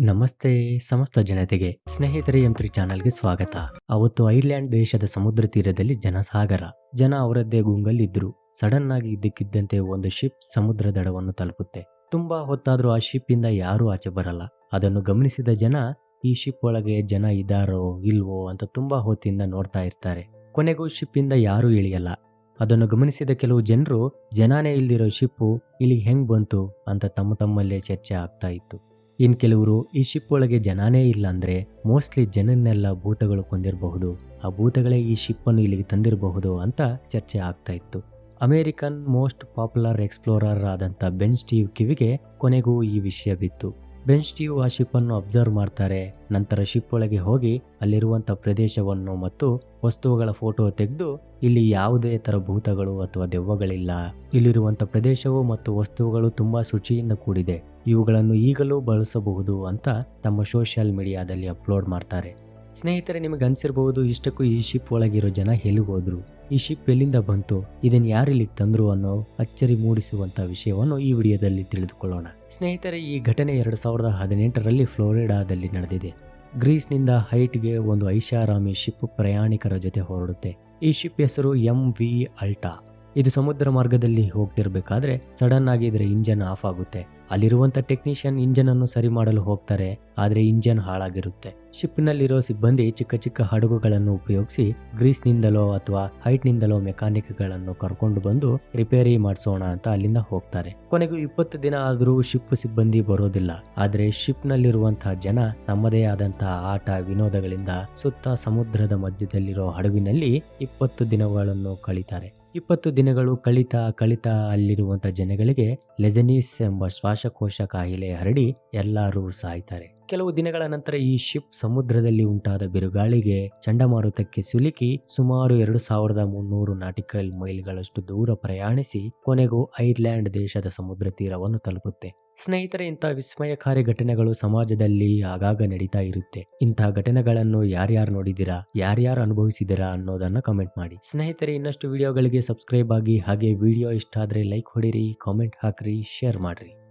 ನಮಸ್ತೆ ಸಮಸ್ತ ಜನತೆಗೆ ಸ್ನೇಹಿತರೆ ಎಂತ್ರಿ ಚಾನಲ್ಗೆ ಸ್ವಾಗತ. ಅವತ್ತು ಐರ್ಲ್ಯಾಂಡ್ ದೇಶದ ಸಮುದ್ರ ತೀರದಲ್ಲಿ ಜನಸಾಗರ. ಜನ ಅವರದ್ದೇ ಗುಂಗಲ್ಲಿದ್ರು ಸಡನ್ ಆಗಿ ಇದ್ದಕ್ಕಿದ್ದಂತೆ ಒಂದು ಶಿಪ್ ಸಮುದ್ರ ದಡವನ್ನು ತಲುಪುತ್ತೆ. ತುಂಬಾ ಹೊತ್ತಾದ್ರೂ ಆ ಶಿಪ್ ಇಂದ ಯಾರೂ ಆಚೆ ಬರಲ್ಲ. ಅದನ್ನು ಗಮನಿಸಿದ ಜನ, ಈ ಶಿಪ್ ಒಳಗೆ ಜನ ಇದಾರೋ ಇಲ್ವೋ? ಅಂತ ತುಂಬಾ ಹೊತ್ತಿಂದ ನೋಡ್ತಾ ಇರ್ತಾರೆ. ಕೊನೆಗೂ ಶಿಪ್ ಇಂದ ಯಾರೂ ಇಳಿಯಲ್ಲ. ಅದನ್ನು ಗಮನಿಸಿದ ಕೆಲವು ಜನರು, ಜನಾನೇ ಇಲ್ದಿರೋ ಶಿಪ್ಪು, ಇಲ್ಲಿಗೆ ಹೆಂಗ್ ಬಂತು? ಅಂತ ತಮ್ಮ ತಮ್ಮಲ್ಲೇ ಚರ್ಚೆ ಆಗ್ತಾ ಇತ್ತು. ಇನ್ ಕೆಲವರು ಈ ಶಿಪ್ ಒಳಗೆ ಜನಾನೇ ಇಲ್ಲ ಅಂದರೆ ಮೋಸ್ಟ್ಲಿ ಜನನ್ನೆಲ್ಲ ಭೂತಗಳು ಕೊಂದಿರಬಹುದು. ಆ ಭೂತಗಳೇ ಈ ಶಿಪ್ಪನ್ನು ಇಲ್ಲಿಗೆ ತಂದಿರಬಹುದು ಅಂತ ಚರ್ಚೆ ಆಗ್ತಾ ಇತ್ತು. ಅಮೇರಿಕನ್ ಮೋಸ್ಟ್ ಪಾಪ್ಯುಲರ್ ಎಕ್ಸ್ಪ್ಲೋರರ್ ಆದಂಥ ಬೆನ್ ಸ್ಟೀವ್ ಕಿವಿಗೆ ಕೊನೆಗೂ ಈ ವಿಷಯ ಬಿತ್ತು ಬೆನ್ ಸ್ಟೀವ್ ಆ ಶಿಪ್ಪನ್ನು ಅಬ್ಸರ್ವ್ ಮಾಡ್ತಾರೆ. ನಂತರ ಶಿಪ್ ಒಳಗೆ ಹೋಗಿ ಅಲ್ಲಿರುವಂಥ ಪ್ರದೇಶವನ್ನು ಮತ್ತು ವಸ್ತುಗಳ ಫೋಟೋ ತೆಗೆದು ಇಲ್ಲಿ ಯಾವುದೇ ಥರ ಭೂತಗಳು ಅಥವಾ ದೆವ್ವಗಳಿಲ್ಲ. ಇಲ್ಲಿರುವಂಥ ಪ್ರದೇಶವು ಮತ್ತು ವಸ್ತುಗಳು ತುಂಬಾ ಶುಚಿಯಿಂದ ಕೂಡಿದೆ. ಇವುಗಳನ್ನು ಈಗಲೂ ಬಳಸಬಹುದು ಅಂತ ತಮ್ಮ ಸೋಷಿಯಲ್ ಮೀಡಿಯಾದಲ್ಲಿ ಅಪ್ಲೋಡ್ ಮಾಡ್ತಾರೆ. ಸ್ನೇಹಿತರೆ, ನಿಮಗೆ ಅನ್ಸಿರ್ಬಹುದು, ಇಷ್ಟಕ್ಕೂ ಈ ಶಿಪ್ ಒಳಗಿರೋ ಜನ ಎಲ್ಲಿ ಹೋದ್ರು? ಈ ಶಿಪ್ ಎಲ್ಲಿಂದ ಬಂತು? ಇದನ್ನು ಯಾರು ತಂದ್ರು ಅನ್ನೋ ಅಚ್ಚರಿ ಮೂಡಿಸುವಂತ ವಿಷಯವನ್ನು ಈ ವಿಡಿಯೋದಲ್ಲಿ ತಿಳಿದುಕೊಳ್ಳೋಣ. ಸ್ನೇಹಿತರೆ, ಈ ಘಟನೆ ಎರಡು ಸಾವಿರದ ಹದಿನೆಂಟರಲ್ಲಿ ಫ್ಲೋರಿಡಾದಲ್ಲಿ ನಡೆದಿದೆ. ಗ್ರೀಸ್ನಿಂದ ಹೈಟ್ಗೆ ಒಂದು ಐಷಾರಾಮಿ ಶಿಪ್ ಪ್ರಯಾಣಿಕರ ಜೊತೆ ಹೊರಡುತ್ತೆ. ಈ ಶಿಪ್ ಹೆಸರು ಎಂ ವಿ ಅಲ್ಟಾ. ಇದು ಸಮುದ್ರ ಮಾರ್ಗದಲ್ಲಿ ಹೋಗ್ತಿರ್ಬೇಕಾದ್ರೆ ಸಡನ್ ಆಗಿ ಇದರ ಇಂಜನ್ ಆಫ್ ಆಗುತ್ತೆ. ಅಲ್ಲಿರುವಂತ ಟೆಕ್ನಿಷಿಯನ್ ಇಂಜನ್ ಅನ್ನು ಸರಿ ಮಾಡಲು ಹೋಗ್ತಾರೆ, ಆದರೆ ಇಂಜನ್ ಹಾಳಾಗಿರುತ್ತೆ. ಶಿಪ್ನಲ್ಲಿರೋ ಸಿಬ್ಬಂದಿ ಚಿಕ್ಕ ಚಿಕ್ಕ ಹಡಗುಗಳನ್ನು ಉಪಯೋಗಿಸಿ ಗ್ರೀಸ್ನಿಂದಲೋ ಅಥವಾ ಹೈಟ್ನಿಂದಲೋ ಮೆಕ್ಯಾನಿಕ್ಗಳನ್ನು ಮೆಕ್ಯಾನಿಕ್ಗಳನ್ನು ಕರ್ಕೊಂಡು ಬಂದು ರಿಪೇರಿ ಮಾಡಿಸೋಣ ಅಂತ ಅಲ್ಲಿಂದ ಹೋಗ್ತಾರೆ. ಕೊನೆಗೂ ಇಪ್ಪತ್ತು ದಿನ ಆದರೂ ಶಿಪ್ ಸಿಬ್ಬಂದಿ ಬರೋದಿಲ್ಲ. ಆದರೆ ಶಿಪ್ನಲ್ಲಿರುವಂತಹ ಜನ ತಮ್ಮದೇ ಆದಂತಹ ಆಟ ವಿನೋದಗಳಿಂದ ಸುತ್ತ ಸಮುದ್ರದ ಮಧ್ಯದಲ್ಲಿರೋ ಹಡಗಿನಲ್ಲಿ ಇಪ್ಪತ್ತು ದಿನಗಳನ್ನು ಕಳೀತಾರೆ. ಇಪ್ಪತ್ತು ದಿನಗಳು ಕಳಿತಾ ಕಳಿತಾ ಅಲ್ಲಿರುವಂಥ ಜನಗಳಿಗೆ ಲೆಜನೀಸ್ ಎಂಬ ಶ್ವಾಸಕೋಶ ಕಾಯಿಲೆ ಹರಡಿ ಎಲ್ಲರೂ ಸಾಯ್ತಾರೆ. ಕೆಲವು ದಿನಗಳ ನಂತರ ಈ ಶಿಪ್ ಸಮುದ್ರದಲ್ಲಿ ಉಂಟಾದ ಬಿರುಗಾಳಿಗೆ ಚಂಡಮಾರುತಕ್ಕೆ ಸಿಲುಕಿ ಸುಮಾರು ಎರಡು ಸಾವಿರದ ಮುನ್ನೂರು ನಾಟಿಕಲ್ ಮೈಲ್ಗಳಷ್ಟು ದೂರ ಪ್ರಯಾಣಿಸಿ ಕೊನೆಗೂ ಐರ್ಲ್ಯಾಂಡ್ ದೇಶದ ಸಮುದ್ರ ತೀರವನ್ನು ತಲುಪುತ್ತೆ. ಸ್ನೇಹಿತರೆ, ಇಂಥ ವಿಸ್ಮಯಕಾರಿ ಘಟನೆಗಳು ಸಮಾಜದಲ್ಲಿ ಆಗಾಗ ನಡೀತಾ ಇರುತ್ತೆ. ಇಂತಹ ಘಟನೆಗಳನ್ನು ಯಾರ್ಯಾರು ನೋಡಿದಿರಾ ಯಾರ್ಯಾರು ಅನುಭವಿಸಿದಿರಾ ಅನ್ನೋದನ್ನ ಕಮೆಂಟ್ ಮಾಡಿ. ಸ್ನೇಹಿತರೆ, ಇನ್ನಷ್ಟು ವಿಡಿಯೋಗಳಿಗೆ ಸಬ್ಸ್ಕ್ರೈಬ್ ಆಗಿ ಹಾಗೆ ವಿಡಿಯೋ ಇಷ್ಟ ಆದ್ರೆ ಲೈಕ್ ಹೊಡಿರಿ ಕಾಮೆಂಟ್ ಹಾಕ್ರಿ ಶೇರ್ ಮಾಡ್ರಿ.